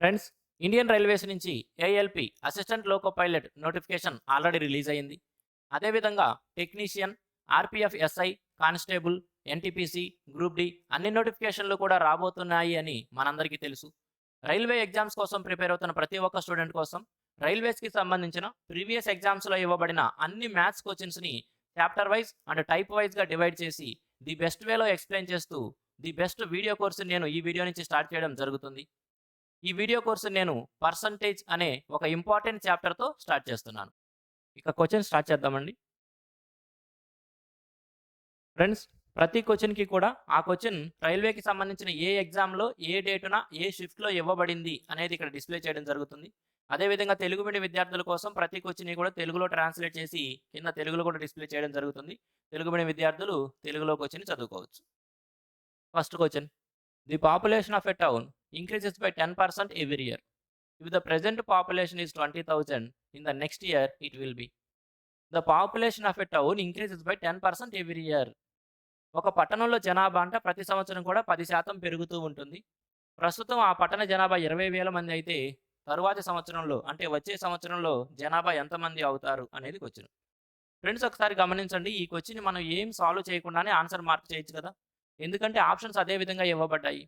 Friends Indian railways నుంచి ALP assistant loco pilot notification already release అయింది. అదేవిధంగా technician RPF SI constable NTPC group D అన్ని నోటిఫికేషన్లు కూడా రాబోతున్నాయి అని మనందరికీ తెలుసు. రైల్వే ఎగ్జామ్స్ కోసం ప్రిపేర్ అవుతున్న ప్రతి ఒక్క స్టూడెంట్ కోసం రైల్వేస్కి సంబంధించిన ప్రీవియస్ ఎగ్జామ్స్లో ఇవ్వబడిన అన్ని మ్యాథ్స్ కోచింగ్స్ని చాప్టర్ వైజ్ అండ్ టైప్ వైజ్గా డివైడ్ చేసి ది బెస్ట్ వేలో ఎక్స్ప్లెయిన్ చేస్తూ ది బెస్ట్ వీడియో కోర్సు నేను ఈ వీడియో నుంచి స్టార్ట్ చేయడం జరుగుతుంది. ఈ వీడియో కోర్సు నేను పర్సంటేజ్ అనే ఒక ఇంపార్టెంట్ చాప్టర్తో స్టార్ట్ చేస్తున్నాను. ఇక క్వశ్చన్ స్టార్ట్ చేద్దామండి. ఫ్రెండ్స్ ప్రతి క్వశ్చన్కి కూడా ఆ క్వశ్చన్ రైల్వేకి సంబంధించిన ఏ ఎగ్జామ్లో ఏ డేటున ఏ షిఫ్ట్లో ఇవ్వబడింది అనేది ఇక్కడ డిస్ప్లే చేయడం జరుగుతుంది. అదేవిధంగా తెలుగు మీడియం విద్యార్థుల కోసం ప్రతి క్వశ్చన్ కూడా తెలుగులో ట్రాన్స్లేట్ చేసి కింద తెలుగులో కూడా డిస్ప్లే చేయడం జరుగుతుంది. తెలుగు మీడియం విద్యార్థులు తెలుగులో క్వశ్చన్ చదువుకోవచ్చు. First question. The population of a town. Increases by 10% every year. If the present population is 20,000, in the next year it will be. The population of a town increases by 10% every year. ఒక పట్టణంలో జనాభా అంట ప్రతి సంవత్సరం కూడా పది శాతం పెరుగుతూ ఉంటుంది ప్రస్తుతం ఆ పట్టణ జనాభా ఇరవై వేల మంది అయితే తరువాతి సంవత్సరంలో అంటే వచ్చే సంవత్సరంలో జనాభా ఎంతమంది అవుతారు అనేది క్వశ్చన్ ఫ్రెండ్స్ ఒకసారి గమనించండి ఈ క్వశ్చన్ మనం ఏం సాల్వ్ చేయకుండానే ఆన్సర్ మార్క్ చేయొచ్చు కదా ఎందుకంటే ఆప్షన్స్ అదే విధంగా ఇవ్వబడ్డాయి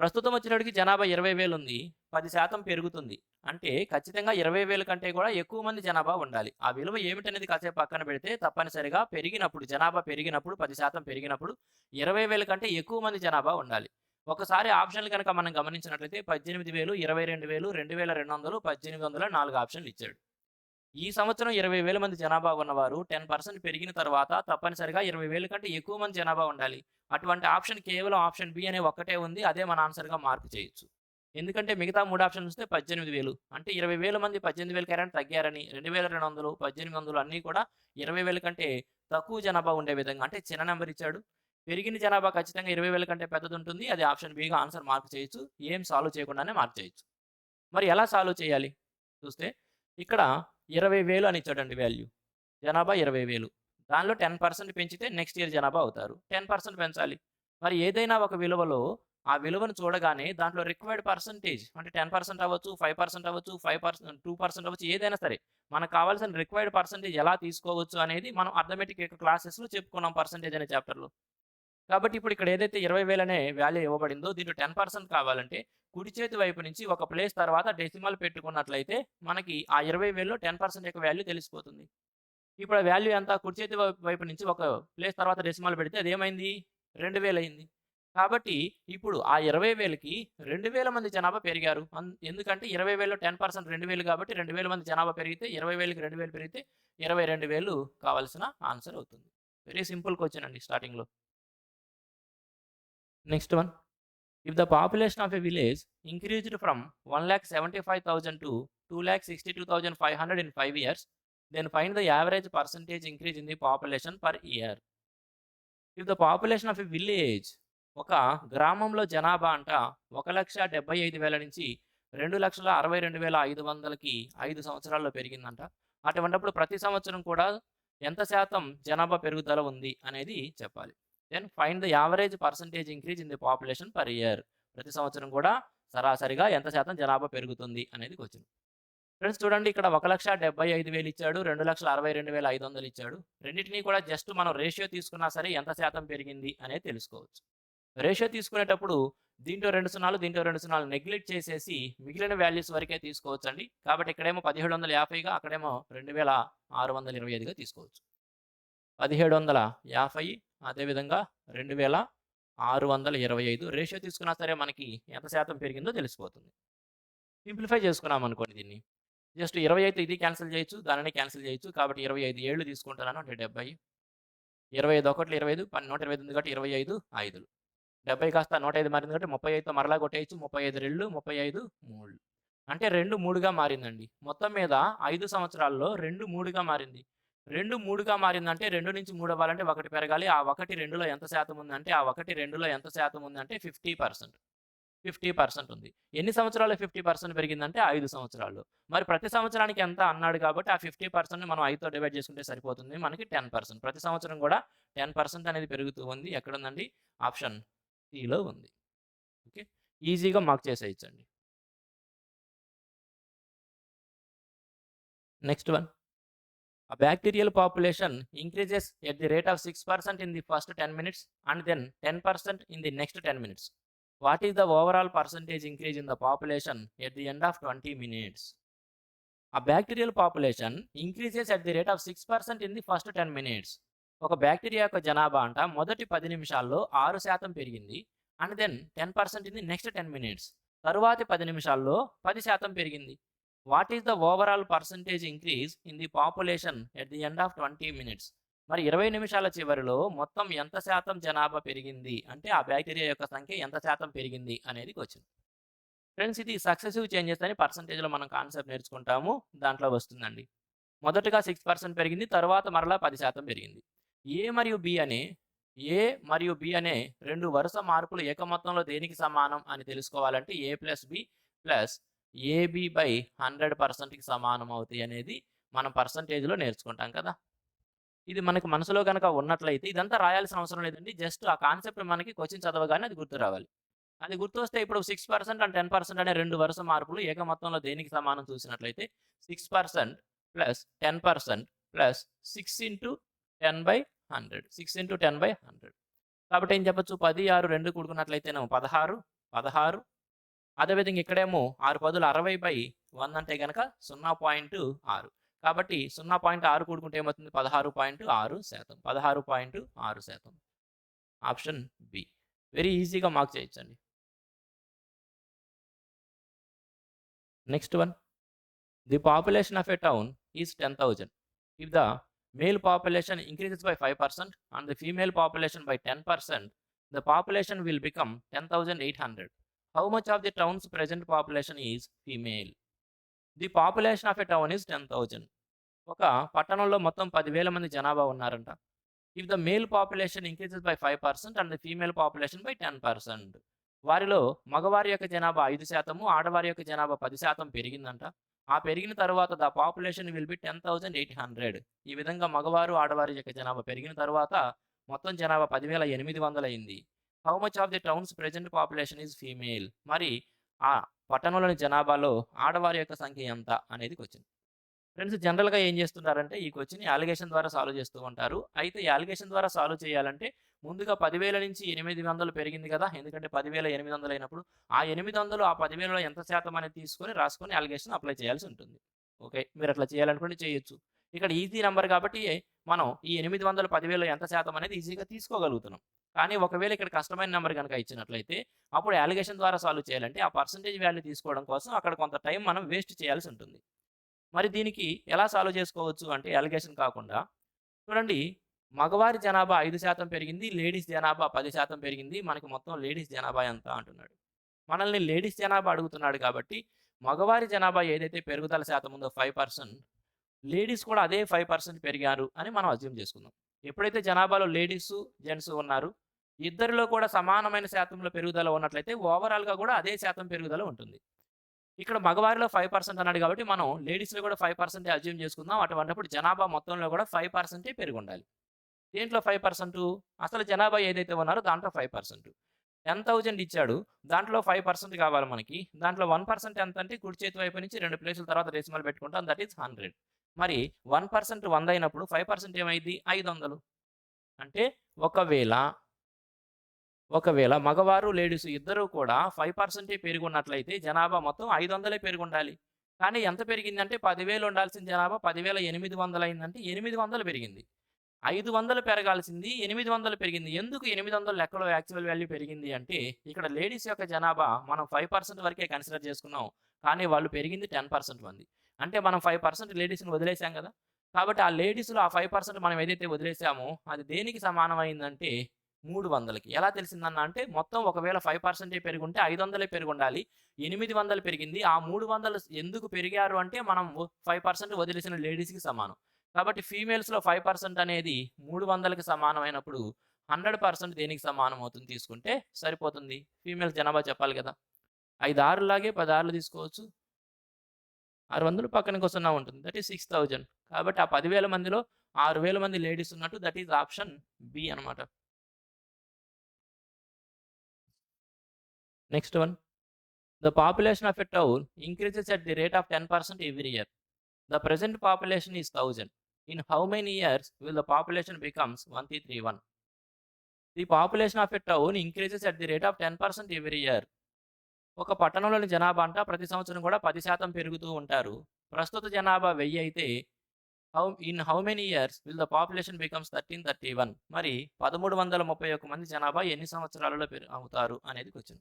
ప్రస్తుతం వచ్చినప్పటికి జనాభా ఇరవై వేలు ఉంది పది శాతం పెరుగుతుంది. అంటే ఖచ్చితంగా ఇరవై వేల కంటే కూడా ఎక్కువ మంది జనాభా ఉండాలి. ఆ విలువ ఏమిటనేది కాసేపు పక్కన పెడితే తప్పనిసరిగా పెరిగినప్పుడు జనాభా పెరిగినప్పుడు పది శాతం పెరిగినప్పుడు ఇరవై వేల కంటే ఎక్కువ మంది జనాభా ఉండాలి. ఒకసారి ఆప్షన్లు కనుక మనం గమనించినట్లయితే పద్దెనిమిది వేలు ఇరవై రెండు వేలు రెండు వేల రెండు వందలు పద్దెనిమిది వందల నాలుగు ఆప్షన్లు ఇచ్చాడు. ఈ సంవత్సరం ఇరవై వేల మంది జనాభా ఉన్నవారు టెన్ పర్సెంట్ పెరిగిన తర్వాత తప్పనిసరిగా ఇరవై వేల కంటే ఎక్కువ మంది జనాభా ఉండాలి. అటువంటి ఆప్షన్ కేవలం ఆప్షన్ బి అనే ఒక్కటే ఉంది. అదే మన ఆన్సర్గా మార్పు చేయొచ్చు. ఎందుకంటే మిగతా మూడు ఆప్షన్స్ వస్తే పద్దెనిమిది వేలు. అంటే ఇరవై వేల మంది పద్దెనిమిది వేల కరెంట్ తగ్గారని రెండు వేల రెండు వందలు పద్దెనిమిది వందలు అన్నీ కూడా ఇరవై వేల కంటే తక్కువ జనాభా ఉండే విధంగా. అంటే చిన్న నెంబర్ ఇచ్చాడు. పెరిగిన జనాభా ఖచ్చితంగా ఇరవై వేల కంటే పెద్దది ఉంటుంది అది ఆప్షన్ బిగా ఆన్సర్ మార్క్ చేయొచ్చు. ఏం సాల్వ్ చేయకుండానే మార్క్ చేయొచ్చు. మరి ఎలా సాల్వ్ చేయాలి? చూస్తే ఇక్కడ ఇరవై వేలు అని ఇచ్చాడండి వాల్యూ. జనాభా ఇరవై వేలు. దానిలో టెన్ పర్సెంట్ పెంచితే నెక్స్ట్ ఇయర్ జనాభా అవుతారు. టెన్ పర్సెంట్ పెంచాలి. మరి ఏదైనా ఒక విలువలో ఆ విలువను చూడగానే దాంట్లో రిక్వైర్డ్ పర్సంటేజ్ అంటే టెన్ పర్సెంట్ అవ్వచ్చు ఫైవ్ పర్సెంట్ అవ్వచ్చు ఫైవ్ పర్సెంట్ టూ పర్సెంట్ అవ్వచ్చు ఏదైనా సరే మనకు కావాల్సిన రిక్వైర్డ్ పర్సంటేజ్ ఎలా తీసుకోవచ్చు అనేది మనం అర్థమెటిక్ యొక్క క్లాసెస్లో చెప్పుకున్నాం పర్సంటేజ్ అనే చాప్టర్లో. కాబట్టి ఇప్పుడు ఇక్కడ ఏదైతే ఇరవై వేలు అనే వాల్యూ ఇవ్వబడిందో దీన్ని టెన్ పర్సెంట్ కావాలంటే కుడి చేతి వైపు నుంచి ఒక ప్లేస్ తర్వాత డెసిమల్ పెట్టుకున్నట్లయితే మనకి ఆ ఇరవై వేలలో టెన్ పర్సెంట్ యొక్క వాల్యూ తెలిసిపోతుంది. ఇప్పుడు ఆ వాల్యూ ఎంత? కుడి చేతి వైపు- వైపు నుంచి ఒక ప్లేస్ తర్వాత డెసిమల్ పెడితే అదేమైంది ఏమైంది? రెండు వేలు అయింది. కాబట్టి ఇప్పుడు ఆ ఇరవై వేలకి రెండు వేల మంది జనాభా పెరిగారు. ఎందుకంటే ఇరవై వేలు టెన్ పర్సెంట్ రెండు వేలు కాబట్టి రెండు వేల మంది జనాభా పెరిగితే ఇరవై వేలకి రెండు వేలు పెరిగితే ఇరవై రెండు వేలు కావాల్సిన ఆన్సర్ అవుతుంది. వెరీ సింపుల్ క్వశ్చన్ అండి స్టార్టింగ్లో next one if the population of a village increased from one lakh seventy five thousand to two lakh sixty two thousand five hundred in five years then find the average percentage increase in the population per year if the population of a village ఒక గ్రామంలో జనాభా అంట ఒక లక్ష డెబ్బై ఐదు వేల నుంచి రెండు లక్షల అరవై రెండు వేల ఐదు వందలకి ఐదు సంవత్సరాల్లో పెరిగిందంట. అటువంటిప్పుడు ప్రతి సంవత్సరం కూడా ఎంత శాతం జనాభా పెరుగుదల ఉంది అనేది చెప్పాలి. Then find the average percentage increase in the population per year. ప్రతి సంవత్సరం కూడా సరాసరిగా ఎంత శాతం జనాభా పెరుగుతుంది అనేది క్వశ్చన్. ఫ్రెండ్స్ చూడండి ఇక్కడ ఒక లక్ష డెబ్బై ఐదు వేలు ఇచ్చాడు రెండు లక్షల అరవై రెండు వేల ఐదు వందలు ఇచ్చాడు. రెండింటినీ కూడా జస్ట్ మనం రేషియో తీసుకున్నా సరే ఎంత శాతం పెరిగింది అనేది తెలుసుకోవచ్చు. రేషియో తీసుకునేటప్పుడు దీంట్లో రెండు సున్నాలు దీంట్లో రెండు సున్నాలు నెగ్లెక్ట్ చేసేసి మిగిలిన వాల్యూస్ వరకే తీసుకోవచ్చు అండి కాబట్టి ఇక్కడేమో పదిహేడు వందల యాభైగా అక్కడేమో రెండు వేల ఆరు వందల ఇరవై ఐదుగా తీసుకోవచ్చు. పదిహేడు వందల యాభై అదేవిధంగా రెండు వేల ఆరు వందల ఇరవై ఐదు. రేషియో తీసుకున్నా సరే మనకి ఎంత శాతం పెరిగిందో తెలిసిపోతుంది. సింప్లిఫై చేసుకున్నాం అనుకోండి దీన్ని. జస్ట్ ఇరవై ఐదు ఇది క్యాన్సిల్ చేయొచ్చు దానిని క్యాన్సిల్ చేయొచ్చు. కాబట్టి ఇరవై ఐదు ఏళ్ళు తీసుకుంటున్నాను అంటే డెబ్బై ఇరవై ఐదు ఒకటి ఇరవై ఐదు పన్నెండు నూట ఇరవై ఐదు కాబట్టి ఇరవై ఐదు ఐదులు డెబ్బై కాస్త నూట ఐదు మారింది కాబట్టి ముప్పై ఐదుతో మరలా కొట్టేయచ్చు. ముప్పై ఐదు రెండు ముప్పై ఐదు మూడు. అంటే రెండు మూడుగా మారిందండి. మొత్తం మీద ఐదు సంవత్సరాల్లో రెండు మూడుగా మారింది. రెండు మూడుగా మారిందంటే రెండు నుంచి మూడు అవ్వాలంటే ఒకటి పెరగాలి. ఆ ఒకటి రెండులో ఎంత శాతం ఉందంటే ఆ ఒకటి రెండులో ఎంత శాతం ఉందంటే ఫిఫ్టీ పర్సెంట్. ఫిఫ్టీ పర్సెంట్ ఉంది. ఎన్ని సంవత్సరాలు ఫిఫ్టీ పర్సెంట్ పెరిగిందంటే ఐదు సంవత్సరాలు మరి ప్రతి సంవత్సరానికి ఎంత అన్నాడు కాబట్టి ఆ ఫిఫ్టీ పర్సెంట్ మనం ఐదుతో డివైడ్ చేసుకుంటే సరిపోతుంది. మనకి టెన్ పర్సెంట్. ప్రతి సంవత్సరం కూడా టెన్ పర్సెంట్ అనేది పెరుగుతూ ఉంది. ఎక్కడ ఉందండి ఆప్షన్ సిలో ఉంది. ఓకే? ఈజీగా mark చేసేయచ్చండి. Next one. A bacterial population increases at the rate of 6% in the first 10 minutes and then 10% in the next 10 minutes. What is the overall percentage increase in the population at the end of 20 minutes? A bacterial population increases at the rate of 6% in the first 10 minutes. ఒక bacteria యొక్క జనాభా అంట మొదటి పది నిమిషాల్లో ఆరు శాతం పెరిగింది and then ten percent in the next ten minutes తరువాతి పది నిమిషాల్లో పది శాతం పెరిగింది what is the overall percentage increase in the population at the end of twenty minutes మరి ఇరవై నిమిషాల చివరిలో మొత్తం ఎంత శాతం జనాభా పెరిగింది? అంటే ఆ బ్యాక్టీరియా యొక్క సంఖ్య ఎంత శాతం పెరిగింది? అనేది వచ్చింది ఫ్రెండ్స్ ఇది సక్సెసివ్ చేంజెస్ అని పర్సంటేజ్లో మనం కాన్సెప్ట్ నేర్చుకుంటాము. దాంట్లో వస్తుందండి. మొదటగా సిక్స్ పర్సెంట్ పెరిగింది తర్వాత మరలా పది శాతం పెరిగింది. ఏ మరియు బి అనే ఏ మరియు బి అనే రెండు వరుస మార్పులు ఏక మొత్తంలో దేనికి సమానం అని తెలుసుకోవాలంటే A plus B plus AB by hundred పర్సెంట్కి సమానం అవుతాయి అనేది మనం పర్సంటేజ్లో నేర్చుకుంటాం కదా. ఇది మనకి మనసులో కనుక ఉన్నట్లయితే ఇదంతా రాయాల్సిన అవసరం లేదండి. జస్ట్ ఆ కాన్సెప్ట్ మనకి క్వశ్చన్ చదవగానే అది గుర్తు రావాలి. అది గుర్తు వస్తే ఇప్పుడు six percent and ten percent అనే రెండు వరుస మార్పులు ఏక మొత్తంలో దేనికి సమానం చూసినట్లయితే six percent plus ten percent plus six into ten by hundred. Six into ten by hundred. కాబట్టి ఏం చెప్పొచ్చు? పది ఆరు రెండు కూడుకున్నట్లయితేనేమో పదహారు పదహారు అదేవిధంగా ఇక్కడేమో ఆరు పదులు అరవై బై వంద అంటే కనుక సున్నా పాయింట్ ఆరు. కాబట్టి సున్నా పాయింట్ ఆరు కూడుకుంటే ఏమవుతుంది? పదహారు పాయింట్ ఆరు శాతం. పదహారు పాయింట్ ఆరు శాతం. Option B. వెరీ ఈజీగా మార్క్ చేయొచ్చండి. Next one. The population of a town is ten thousand. If the male population increases by five percent and the female population by ten percent the population will become ten thousand eight hundred. How much of the town's present population is female? The population of a town is 10,000. ఒక పట్టణంలో మొత్తం పదివేల మంది జనాభా ఉన్నారంట. If the male population increases by five percent and the female population by ten percent వారిలో మగవారి యొక్క జనాభా ఐదు శాతము ఆడవారి యొక్క జనాభా పది శాతం పెరిగిందంట. ఆ పెరిగిన తర్వాత the population will be ten thousand eight hundred ఈ విధంగా మగవారు ఆడవారి యొక్క జనాభా పెరిగిన తర్వాత మొత్తం జనాభా పదివేల ఎనిమిది వందలు అయింది how much of the towns present population is female మరి ఆ పట్టణంలోని జనాభాలో ఆడవారి యొక్క సంఖ్య ఎంత అనేది క్వశ్చన్ ఫ్రెండ్స్ జనరల్గా ఏం చేస్తున్నారంటే ఈ క్వశ్చన్ అలిగేషన్ ద్వారా సాల్వ్ చేస్తూ ఉంటారు. అయితే ఈ అలిగేషన్ ద్వారా సాల్వ్ చేయాలంటే ముందుగా పదివేల నుంచి ఎనిమిది వందలు పెరిగింది కదా. ఎందుకంటే పదివేల ఎనిమిది వందలు అయినప్పుడు ఆ ఎనిమిది వందలు ఆ పదివేలలో ఎంత శాతం అనేది తీసుకొని రాసుకొని అలిగేషన్ అప్లై చేయాల్సి ఉంటుంది. ఓకే మీరు అట్లా చేయాలనుకుంటే చేయొచ్చు. ఇక్కడ ఈజీ నెంబర్ కాబట్టి మనం ఈ ఎనిమిది వందల పదివేలు ఎంత శాతం అనేది ఈజీగా తీసుకోగలుగుతున్నాం. కానీ ఒకవేళ ఇక్కడ కష్టమైన నెంబర్ కనుక ఇచ్చినట్లయితే అప్పుడు అలిగేషన్ ద్వారా సాల్వ్ చేయాలంటే ఆ పర్సంటేజ్ వాల్యూ తీసుకోవడం కోసం అక్కడ కొంత టైం మనం వేస్ట్ చేయాల్సి ఉంటుంది. మరి దీనికి ఎలా సాల్వ్ చేసుకోవచ్చు అంటే అలిగేషన్ కాకుండా చూడండి మగవారి జనాభా ఐదు శాతం పెరిగింది లేడీస్ జనాభా పది శాతం పెరిగింది మనకి మొత్తం లేడీస్ జనాభా ఎంత అంటున్నాడు. మనల్ని లేడీస్ జనాభా అడుగుతున్నాడు కాబట్టి మగవారి జనాభా ఏదైతే పెరుగుదల శాతం ఉందో ఫైవ్ పర్సెంట్ లేడీస్ కూడా అదే ఫైవ్ పర్సెంట్ పెరిగారు అని మనం అజ్యూమ్ చేసుకుందాం. ఎప్పుడైతే జనాభాలో లేడీస్ జెంట్స్ ఉన్నారు ఇద్దరిలో కూడా సమానమైన శాతంలో పెరుగుదల ఉన్నట్లయితే ఓవరాల్గా కూడా అదే శాతం పెరుగుదల ఉంటుంది. ఇక్కడ మగవారిలో ఫైవ్ పర్సెంట్ అన్నాడు కాబట్టి మనం లేడీస్లో కూడా ఫైవ్ పర్సెంటే అజ్యూమ్ చేసుకుందాం. అటువంటిప్పుడు జనాభా మొత్తంలో కూడా ఫైవ్ పర్సెంటే పెరిగి ఉండాలి దేంట్లో ఫైవ్ పర్సెంట్? అసలు జనాభా ఏదైతే ఉన్నారో దాంట్లో ఫైవ్ పర్సెంట్. టెన్ థౌజండ్ ఇచ్చాడు. దాంట్లో ఫైవ్ పర్సెంట్ కావాలి మనకి. దాంట్లో వన్ పర్సెంట్ ఎంత అంటే కుడి చేతి వైపు నుంచి రెండు ప్లేసుల తర్వాత డెసిమల్ పెట్టుకుంటాం. That is hundred. మరి వన్ పర్సెంట్ వంద అయినప్పుడు ఫైవ్ పర్సెంట్ ఏమైంది? ఐదు వందలు. అంటే ఒకవేళ ఒకవేళ మగవారు లేడీస్ ఇద్దరు కూడా ఫైవ్ పర్సెంటే పెరుగున్నట్లయితే జనాభా మొత్తం ఐదు వందలే పెరుగుండాలి. కానీ ఎంత పెరిగిందంటే పదివేలు ఉండాల్సిన జనాభా. పదివేల ఎనిమిది వందలు అయిందంటే ఎనిమిది వందలు పెరిగింది. ఐదు వందలు పెరగాల్సింది ఎనిమిది వందలు పెరిగింది. ఎందుకు ఎనిమిది వందల లెక్కలో యాక్చువల్ వాల్యూ పెరిగింది అంటే ఇక్కడ లేడీస్ యొక్క జనాభా మనం ఫైవ్ పర్సెంట్ వరకే కన్సిడర్ చేసుకున్నాం. కానీ వాళ్ళు పెరిగింది టెన్ పర్సెంట్ మంది. అంటే మనం ఫైవ్ పర్సెంట్ లేడీస్ని వదిలేసాం కదా. కాబట్టి ఆ లేడీస్లో ఆ ఫైవ్ పర్సెంట్ మనం ఏదైతే వదిలేసామో అది దేనికి సమానమైందంటే మూడు వందలకి. ఎలా తెలిసిందన్న అంటే మొత్తం ఒకవేళ ఫైవ్ పర్సెంటే పెరిగి ఉంటే ఐదు వందలే పెరిగి ఉండాలి ఎనిమిది వందలు పెరిగింది. ఆ మూడు వందలు ఎందుకు పెరిగారు అంటే మనం ఫైవ్ పర్సెంట్ వదిలేసిన లేడీస్కి సమానం. కాబట్టి ఫీమేల్స్లో ఫైవ్ పర్సెంట్ అనేది మూడు వందలకి సమానమైనప్పుడు హండ్రెడ్ పర్సెంట్ దేనికి సమానం అవుతుంది తీసుకుంటే సరిపోతుంది. ఫీమేల్స్ జనాభా చెప్పాలి కదా. ఐదు ఆరులాగే పది ఆరులు తీసుకోవచ్చు. ఆరు వందలు పక్కనకి వస్తున్నా ఉంటుంది. That is six thousand. కాబట్టి ఆ పదివేల మందిలో ఆరు వేల మంది లేడీస్ ఉన్నట్టు దట్ ఈజ్ ఆప్షన్ బి అనమాట next one. The population of a town increases at the rate of ten percent every year. The present population is thousand. In how many years will the population becomes one three three one? The population of a town increases at the rate of ten percent every year. ఒక పట్టణంలోని జనాభా అంట ప్రతి సంవత్సరం కూడా పది శాతం పెరుగుతూ ఉంటారు. ప్రస్తుత జనాభా వెయ్యి అయితే how in how many years will the population becomes thirteen thirty one? మరి పదమూడు వందల ముప్పై ఒక్క మంది జనాభా ఎన్ని సంవత్సరాలలో పెరు అవుతారు అనేది క్వశ్చన్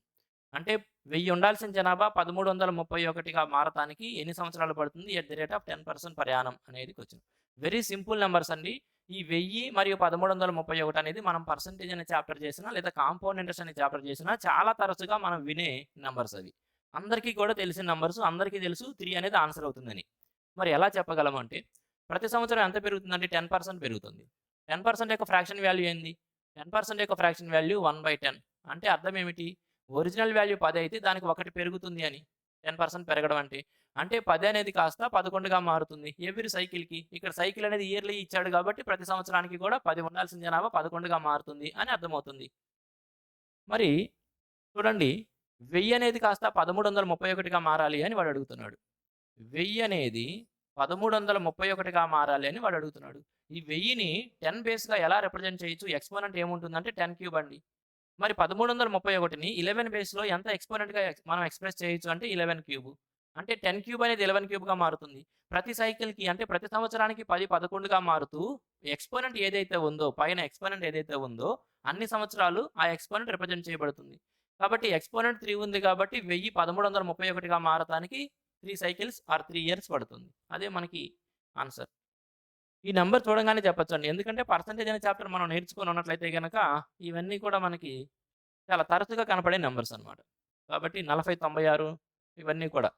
అంటే వెయ్యి ఉండాల్సిన జనాభా పదమూడు వందల ముప్పై ఒకటిగా మారటానికి ఎన్ని సంవత్సరాలు పడుతుంది? At the rate of ten percent ప్రయాణం అనేది క్వశ్చన్ వెరీ సింపుల్ నెంబర్స్ అండి. ఈ వెయ్యి మరియు పదమూడు వందల ముప్పై ఒకటి అనేది మనం పర్సంటేజ్ అనే చాప్టర్ చేసినా లేదా కాంపౌండ్ అనే చాప్టర్ చేసినా చాలా తరచుగా మనం వినే నెంబర్స్ అవి. అందరికీ కూడా తెలిసిన నెంబర్స్ అందరికీ తెలుసు త్రీ అనేది ఆన్సర్ అవుతుందని. మరి ఎలా చెప్పగలం అంటే ప్రతి సంవత్సరం ఎంత పెరుగుతుందంటే టెన్ పర్సెంట్ పెరుగుతుంది. టెన్ పర్సెంట్ యొక్క ఫ్రాక్షన్ వాల్యూ ఏంది? టెన్ పర్సెంట్ యొక్క fraction value one by ten అంటే అర్థం ఏమిటి? ఒరిజినల్ వాల్యూ పది అయితే దానికి ఒకటి పెరుగుతుంది అని. టెన్ పర్సెంట్ పెరగడం అంటే. అంటే పది అనేది కాస్త పదకొండుగా మారుతుంది. ఎవ్రీ సైకిల్కి ఇక్కడ సైకిల్ అనేది ఇయర్లీ ఇచ్చాడు కాబట్టి ప్రతి సంవత్సరానికి కూడా పది ఉండాల్సిన జనాభా పదకొండుగా మారుతుంది అని అర్థమవుతుంది. మరి చూడండి వెయ్యి అనేది కాస్త పదమూడు వందల ముప్పై ఒకటిగా మారాలి అని వాడు అడుగుతున్నాడు. వెయ్యి అనేది పదమూడు వందల ముప్పై ఒకటిగా మారాలి అని వాడు అడుగుతున్నాడు. ఈ వెయ్యిని టెన్ బేస్గా ఎలా రిప్రజెంట్ చేయొచ్చు? ఎక్స్పోనెంట్ ఏముంటుందంటే టెన్ క్యూబ్ అండి. మరి పదమూడు వందల ముప్పై ఒకటిని ఇలెవెన్ బేస్లో ఎంత ఎక్స్పోనెంట్గా మనం ఎక్స్ప్రెస్ చేయొచ్చు అంటే ఇలెవెన్ క్యూబ్ అంటే టెన్ క్యూబ్ అనేది ఇలెవెన్ క్యూబ్గా మారుతుంది. ప్రతి సైకిల్కి అంటే ప్రతి సంవత్సరానికి పది పదకొండుగా మారుతూ ఎక్స్పోనెంట్ ఏదైతే ఉందో పైన ఎక్స్పోనెంట్ ఏదైతే ఉందో అన్ని సంవత్సరాలు ఆ ఎక్స్పోనెంట్ రిప్రజెంట్ చేయబడుతుంది. కాబట్టి ఎక్స్పోనెంట్ త్రీ ఉంది కాబట్టి వెయ్యి పదమూడు వందల ముప్పై ఒకటిగా మారటానికి three cycles or three years పడుతుంది. అదే మనకి ఆన్సర్ ఈ నెంబర్ చూడగానే చెప్పచ్చండి. ఎందుకంటే పర్సంటేజ్ అనే చాప్టర్ మనం నేర్చుకొని ఉన్నట్లయితే కనుక ఇవన్నీ కూడా మనకి చాలా తరచుగా కనపడే నెంబర్స్ అన్నమాట. కాబట్టి నలభై తొంభై ఆరు ఇవన్నీ కూడా.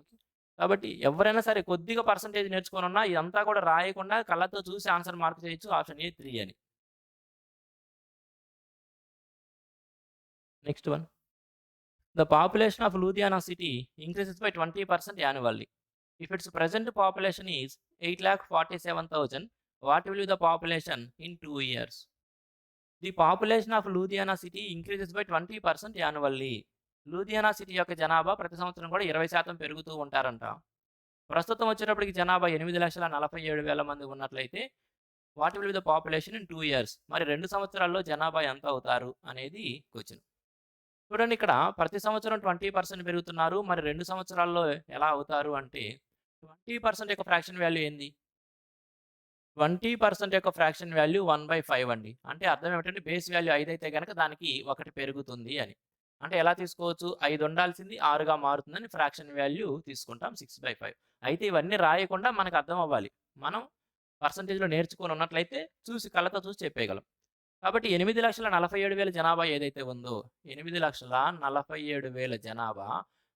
ఓకే. కాబట్టి ఎవరైనా సరే కొద్దిగా పర్సంటేజ్ నేర్చుకొని ఉన్నా ఇదంతా కూడా రాయకుండా కళ్ళతో చూసి ఆన్సర్ మార్క్ చేయొచ్చు ఆప్షన్ ఏ త్రీ అని. Next one. The population of Ludhiana city increases by twenty percent annually. If its present population is eight lakh forty seven thousand what will the population in two years the population of Ludhiana city increases by twenty percent annually Ludhiana city యొక్క జనాభా ప్రతి సంవత్సరం కూడా ఇరవై శాతం పెరుగుతూ ఉంటారంట. ప్రస్తుతం వచ్చేటప్పటికి జనాభా ఎనిమిది లక్షల నలభై ఏడు వేల మంది ఉన్నట్లయితే what will the population in two years మరి రెండు సంవత్సరాల్లో జనాభా ఎంత అవుతారు అనేది క్వశ్చన్ చూడండి ఇక్కడ ప్రతి సంవత్సరం ట్వంటీ పర్సెంట్ పెరుగుతున్నారు. మరి రెండు సంవత్సరాల్లో ఎలా అవుతారు అంటే ట్వంటీ పర్సెంట్ యొక్క ఫ్రాక్షన్ వాల్యూ ఏంది? ట్వంటీ పర్సెంట్ యొక్క fraction value one by five అండి. అంటే అర్థం ఏమిటంటే బేస్ వాల్యూ ఐదు అయితే కనుక దానికి ఒకటి పెరుగుతుంది అని. అంటే ఎలా తీసుకోవచ్చు? ఐదు ఉండాల్సింది ఆరుగా మారుతుందని ఫ్రాక్షన్ వాల్యూ తీసుకుంటాం సిక్స్ బై ఫైవ్. అయితే ఇవన్నీ రాయకుండా మనకు అర్థం అవ్వాలి. మనం పర్సంటేజ్లో నేర్చుకొని ఉన్నట్లయితే చూసి కళ్ళతో చూసి చెప్పేయగలం. కాబట్టి ఎనిమిది లక్షల నలభై ఏడు వేల జనాభా ఏదైతే ఉందో ఎనిమిది లక్షల నలభై ఏడు వేల జనాభా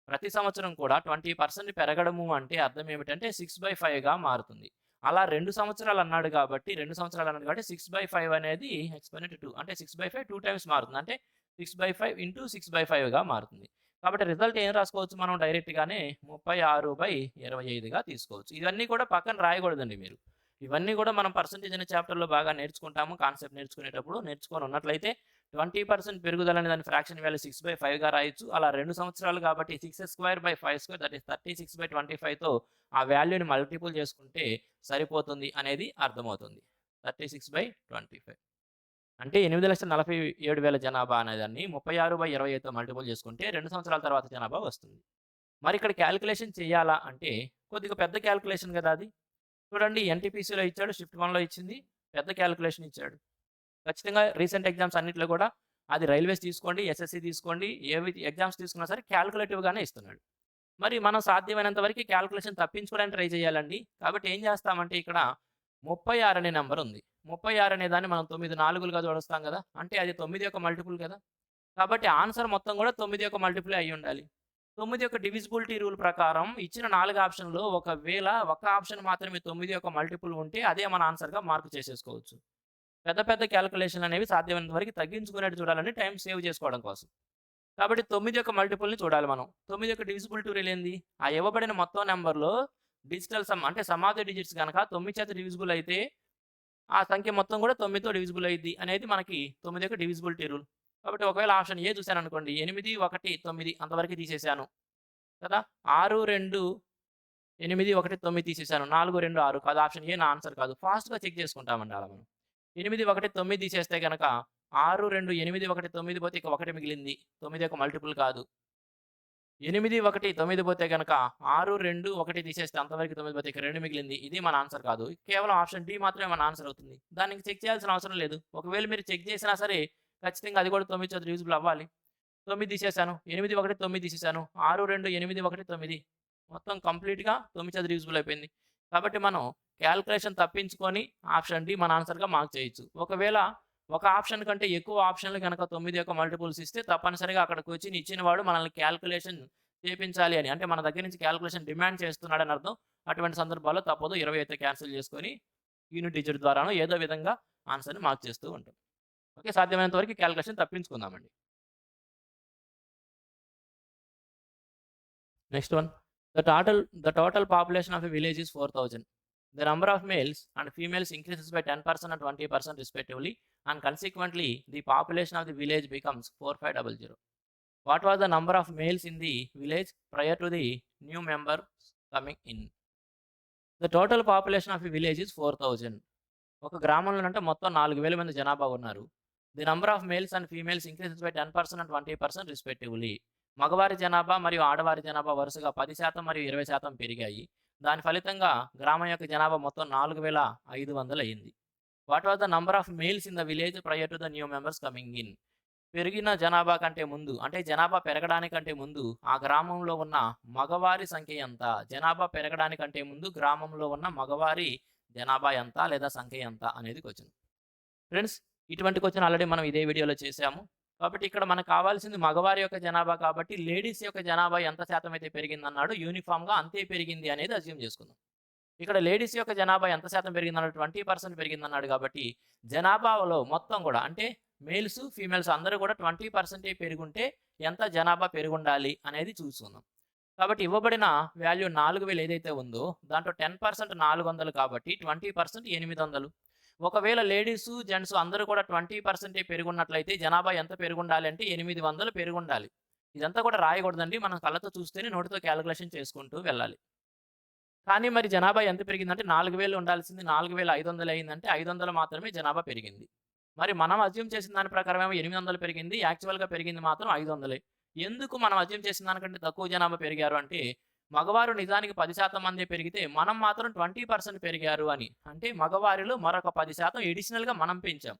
ప్రతి సంవత్సరం కూడా ట్వంటీ పర్సెంట్ పెరగడము అంటే అర్థం ఏమిటంటే సిక్స్ బై ఫైవ్గా మారుతుంది. అలా రెండు సంవత్సరాలు అన్నాడు కాబట్టి రెండు సంవత్సరాలు అన్నాడు కాబట్టి సిక్స్ బై ఫైవ్ అనేది ఎక్స్పెనెట్ టూ అంటే six by five two times మారుతుంది. అంటే six by five into six by ఫైవ్గా మారుతుంది. కాబట్టి రిజల్ట్ ఏం రాసుకోవచ్చు మనం డైరెక్ట్గానే ముప్పై ఆరు బై ఇరవై ఐదుగా తీసుకోవచ్చు. ఇవన్నీ కూడా పక్కన రాయకూడదండి మీరు. ఇవన్నీ కూడా మనం పర్సంటేజ్ అనే చాప్టర్లో బాగా నేర్చుకుంటాము కాన్సెప్ట్ నేర్చుకునేటప్పుడు నేర్చుకొని ఉన్నట్లయితే ట్వంటీ పర్సెంట్ పెరుగుదల అనే దాని ఫ్రాక్షన్ వాల్యూ సిక్స్ బై ఫైవ్గా రాయొచ్చు. అలా రెండు సంవత్సరాలు కాబట్టి six square by five square that is thirty six by twenty ఫైవ్తో ఆ వాల్యూని మల్టిపుల్ చేసుకుంటే సరిపోతుంది అనేది అర్థమవుతుంది. Thirty six by twenty five అంటే ఎనిమిది లక్షల నలభై ఏడు వేల జనాభా అనేదాన్ని ముప్పై ఆరు బై ఇరవై ఐదుతో మల్టిపుల్ చేసుకుంటే రెండు సంవత్సరాల తర్వాత జనాభా వస్తుంది. మరి ఇక్కడ క్యాలిక్యులేషన్ చేయాలా అంటే కొద్దిగా పెద్ద క్యాలిక్యులేషన్ కదా అది. చూడండి ఎన్టీపీసీలో ఇచ్చాడు షిఫ్ట్ వన్లో ఇచ్చింది పెద్ద క్యాలిక్యులేషన్ ఇచ్చాడు. ఖచ్చితంగా రీసెంట్ ఎగ్జామ్స్ అన్నింటిలో కూడా అది రైల్వేస్ తీసుకోండి ఎస్ఎస్సి తీసుకోండి ఏవి ఎగ్జామ్స్ తీసుకున్నా సరే క్యాల్కులేటివ్గానే ఇస్తున్నాడు. మరి మనం సాధ్యమైనంత వరకు క్యాలిక్యులేషన్ తప్పించుకోవడానికి ట్రై చేయాలండి. కాబట్టి ఏం చేస్తామంటే ఇక్కడ ముప్పై ఆరు అనే నెంబర్ ఉంది. ముప్పై ఆరు అనే దాన్ని మనం తొమ్మిది నాలుగులుగా జోడిస్తాం కదా అంటే అది తొమ్మిది యొక్క మల్టిపుల్ కదా. కాబట్టి ఆన్సర్ మొత్తం కూడా తొమ్మిది యొక్క మల్టిపుల్ అయి ఉండాలి. తొమ్మిది యొక్క డివిజిబిలిటీ రూల్ ప్రకారం ఇచ్చిన నాలుగు ఆప్షన్లో ఒకవేళ ఒక ఆప్షన్ మాత్రమే తొమ్మిది యొక్క మల్టిపుల్ ఉంటే అదే మన ఆన్సర్గా మార్క్ చేసేసుకోవచ్చు. పెద్ద పెద్ద క్యాలిక్యులేషన్ అనేవి సాధ్యమైనంత వరకు తగ్గించుకునేట్టు చూడాలని టైం సేవ్ చేసుకోవడం కోసం. కాబట్టి తొమ్మిది యొక్క మల్టిపుల్ని చూడాలి మనం. తొమ్మిది యొక్క డివిజిబిలిటీ రూల్ ఏంది? ఆ ఇవ్వబడిన మొత్తం నెంబర్లో డిజిటల్ సమ్ అంటే సమాధి డిజిట్స్ కనుక తొమ్మిది చేత డివిజిబుల్ అయితే ఆ సంఖ్య మొత్తం కూడా తొమ్మిదితో డివిజిబుల్ అయింది అనేది మనకి తొమ్మిది యొక్క డివిజిబిలిటీ రూల్ కాబట్టి ఒకవేళ ఆప్షన్ ఏ చూశాను అనుకోండి ఎనిమిది ఒకటి తొమ్మిది అంతవరకు తీసేసాను. కదా? ఆరు రెండు ఎనిమిది ఒకటి తొమ్మిది తీసేసాను. నాలుగు రెండు ఆరు కాదు. ఆప్షన్ ఏ నా ఆన్సర్ కాదు. ఫాస్ట్గా చెక్ చేసుకుంటామండి అలా మనం. ఎనిమిది ఒకటి తొమ్మిది తీసేస్తే కనుక ఆరు రెండు ఎనిమిది ఒకటి తొమ్మిది పోతే ఇక ఒకటి మిగిలింది. తొమ్మిది ఒక మల్టిపుల్ కాదు. ఎనిమిది ఒకటి తొమ్మిది పోతే కనుక ఆరు రెండు ఒకటి తీసేస్తే అంతవరకు తొమ్మిది పోతే ఇక రెండు మిగిలింది. ఇది మన ఆన్సర్ కాదు. కేవలం ఆప్షన్ డి మాత్రమే మన ఆన్సర్ అవుతుంది. దానికి చెక్ చేయాల్సిన అవసరం లేదు. ఒకవేళ మీరు చెక్ చేసినా సరే ఖచ్చితంగా అది కూడా తొమ్మిది చదువు యూజ్బుల్ అవ్వాలి. తొమ్మిది తీసేసాను. ఎనిమిది ఒకటి తొమ్మిది తీసేసాను. ఆరు రెండు ఎనిమిది ఒకటి తొమ్మిది. మొత్తం కంప్లీట్గా తొమ్మిది చదువు యూజ్బుల్ అయిపోయింది. కాబట్టి మనం క్యాల్కులేషన్ తప్పించుకొని ఆప్షన్ డి మన ఆన్సర్గా మార్క్ చేయొచ్చు. ఒకవేళ ఒక ఆప్షన్ కంటే ఎక్కువ ఆప్షన్లు కనుక తొమ్మిది యొక్క మల్టిపుల్స్ ఇస్తే తప్పనిసరిగా అక్కడికి వచ్చి ఇచ్చిన వాడు మనల్ని క్యాల్కులేషన్ చేపించాలి అని. అంటే మన దగ్గర నుంచి క్యాల్కులేషన్ డిమాండ్ చేస్తున్నాడని అర్థం. అటువంటి సందర్భాల్లో తప్పదు. ఇరవై అయితే క్యాన్సిల్ చేసుకొని యూనిట్ డిజిట్ ద్వారానో ఏదో విధంగా ఆన్సర్ని మార్క్ చేస్తూ ఉంటాం. ఓకే సాధ్యమైనంత వరకు calculation తప్పించుకుందామండి. Next one the total the total population of a village is four thousand the number of males and females increases by 10% and 20% respectively and consequently the population of the village becomes 4500 what was the number of males in the village prior to the new member coming in the total population of a village is 4000 ఒక గ్రామంలో అంటే మొత్తం నాలుగు వేల మంది జనాభా ఉన్నారు the number of males and females increases by ten percent and twenty percent respectively మగవారి జనాభా మరియు ఆడవారి జనాభా వరుసగా పది శాతం మరియు ఇరవై శాతం పెరిగాయి దాని ఫలితంగా గ్రామం యొక్క జనాభా మొత్తం నాలుగు వేల ఐదు వందలు అయింది. What was the number of males in the village prior to the new members coming in పెరిగిన జనాభా కంటే ముందు అంటే జనాభా పెరగడానికంటే ముందు ఆ గ్రామంలో ఉన్న మగవారి సంఖ్య ఎంత? జనాభా పెరగడానికంటే ముందు గ్రామంలో ఉన్న మగవారి జనాభా ఎంత లేదా సంఖ్య ఎంత అనేది క్వశ్చన్ ఫ్రెండ్స్ ఇటువంటి క్వశ్చన్ ఆల్రెడీ మనం ఇదే వీడియోలో చేసాము కాబట్టి ఇక్కడ మనకు కావాల్సింది మగవారి యొక్క జనాభా కాబట్టి లేడీస్ యొక్క జనాభా ఎంత శాతం అయితే పెరిగింది అన్నాడు యూనిఫామ్గా అంతే పెరిగింది అనేది అజ్యూమ్ చేసుకుందాం. ఇక్కడ లేడీస్ యొక్క జనాభా ఎంత శాతం పెరిగింది అన్నాడు ట్వంటీ పర్సెంట్ పెరిగింది అన్నాడు కాబట్టి జనాభాలో మొత్తం కూడా అంటే మేల్స్ ఫీమేల్స్ అందరూ కూడా ట్వంటీ పర్సెంటే పెరుగుంటే ఎంత జనాభా పెరుగుండాలి అనేది చూసుకుందాం. కాబట్టి ఇవ్వబడిన వాల్యూ నాలుగు వేలు ఏదైతే ఉందో దాంట్లో టెన్ పర్సెంట్ నాలుగు వందలు కాబట్టి ట్వంటీ పర్సెంట్ ఎనిమిది వందలు. ఒకవేళ లేడీస్ జెంట్స్ అందరూ కూడా ట్వంటీ పర్సెంటే పెరుగున్నట్లయితే జనాభా ఎంత పెరుగుండాలి అంటే ఎనిమిది వందలు పెరుగుండాలి. ఇదంతా కూడా రాయకూడదండి. మనం కళ్ళతో చూస్తేనే నోటితో క్యాలిక్యులేషన్ చేసుకుంటూ వెళ్ళాలి. కానీ మరి జనాభా ఎంత పెరిగిందంటే నాలుగు వేలు ఉండాల్సింది. నాలుగు వేల ఐదు వందలు అయిందంటే ఐదు వందలు మాత్రమే జనాభా పెరిగింది. మరి మనం అజ్యూమ్ చేసిన దాని ప్రకారం ఏమో ఎనిమిది వందలు పెరిగింది. యాక్చువల్గా పెరిగింది మాత్రం ఐదు వందలే. ఎందుకు మనం అజ్యూమ్ చేసిన దానికంటే తక్కువ జనాభా పెరిగారు అంటే మగవారు నిజానికి పది శాతం మంది పెరిగితే మనం మాత్రం ట్వంటీ పర్సెంట్ పెరిగారు అని. అంటే మగవారిలో మరొక పది శాతం ఎడిషనల్గా మనం పెంచాం.